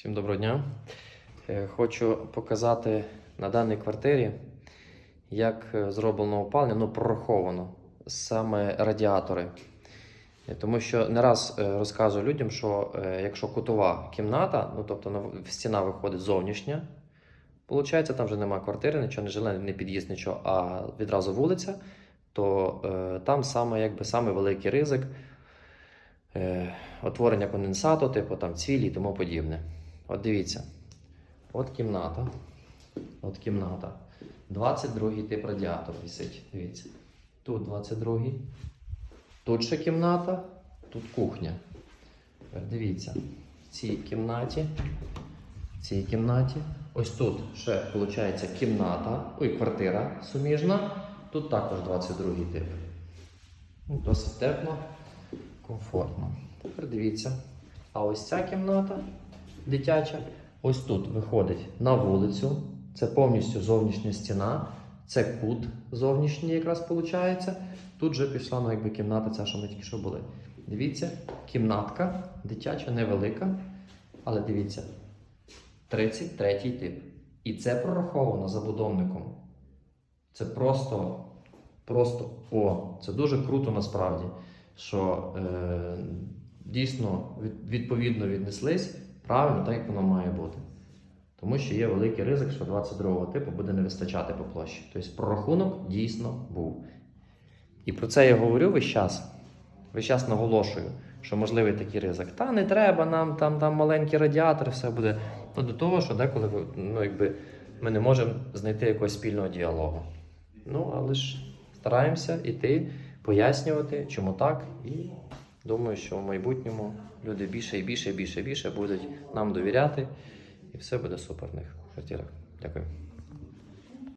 Всім доброго дня. Е, Хочу показати на даній квартирі, як е, зроблено опалення, ну прораховано саме радіатори. Е, Тому що не раз розказую людям, що якщо кутова кімната, ну тобто стіна виходить зовнішня, виходить, там вже немає квартири, нічого не жиле, не під'їзд, нічого, а відразу вулиця, то там саме, якби, саме великий ризик утворення конденсату, типу там цвілі і тому подібне. От дивіться, от кімната, от кімната. 22-й тип радіатор висить. Дивіться. Тут 22-й. Тут ще кімната, тут кухня. Дивіться, в цій кімнаті, в цій кімнаті. Ось тут ще виходить кімната, ой, квартира суміжна. Тут також 22-й тип. Ну, Досить тепло, комфортно. Тепер дивіться. А ось ця кімната дитяча, ось тут виходить на вулицю. Це повністю зовнішня стіна. Це кут зовнішній якраз виходить. Тут вже пішла ну, якби, кімната, ця, що ми тільки що були. Дивіться, кімнатка дитяча, невелика. Але дивіться, 33 тип. І це прораховано забудовником. Це просто, просто о, це дуже круто насправді, що е, дійсно від- відповідно віднеслись правильно, так як воно має бути. Тому що є великий ризик, що 22-го типу буде не вистачати по площі. Тобто прорахунок дійсно був. І про це я говорю весь час. Весь час наголошую, що можливий такий ризик. Та не треба нам там, там маленький радіатор, все буде. Ну, до того, що деколи ну, якби, ми не можемо знайти якогось спільного діалогу. Ну, але ж стараємося йти, пояснювати, чому так. І думаю, що в майбутньому люди більше і більше більше і більше будуть нам довіряти, і все буде супер в них квартирах. Дякую.